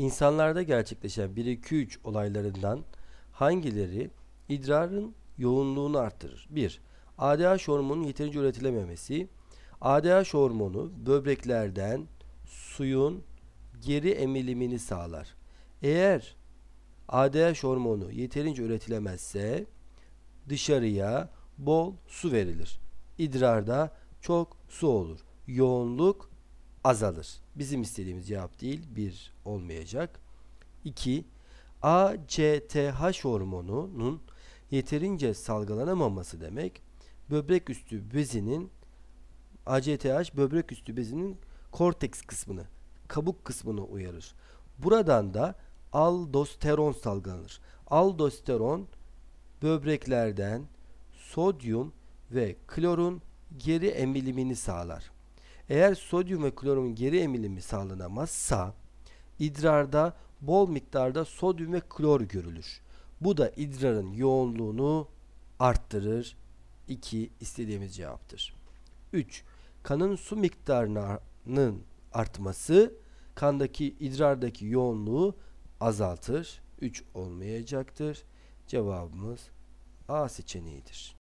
İnsanlarda gerçekleşen 1-2-3 olaylarından hangileri idrarın yoğunluğunu arttırır? 1. ADH hormonunun yeterince üretilememesi. ADH hormonu böbreklerden suyun geri emilimini sağlar. Eğer ADH hormonu yeterince üretilemezse dışarıya bol su verilir. İdrarda çok su olur. Yoğunluk azalır. Bizim istediğimiz cevap değil, bir olmayacak. 2. ACTH hormonunun yeterince salgılanamaması demek böbrek üstü bezinin ACTH böbrek üstü bezinin korteks kısmını, kabuk kısmını uyarır. Buradan da aldosteron salgılanır. Aldosteron böbreklerden sodyum ve klorun geri emilimini sağlar. Eğer sodyum ve klorun geri emilimi sağlanamazsa idrarda bol miktarda sodyum ve klor görülür. Bu da idrarın yoğunluğunu arttırır. 2 istediğimiz cevaptır. 3. Kanın su miktarının artması kandaki idrardaki yoğunluğu azaltır. 3 olmayacaktır. Cevabımız A seçeneğidir.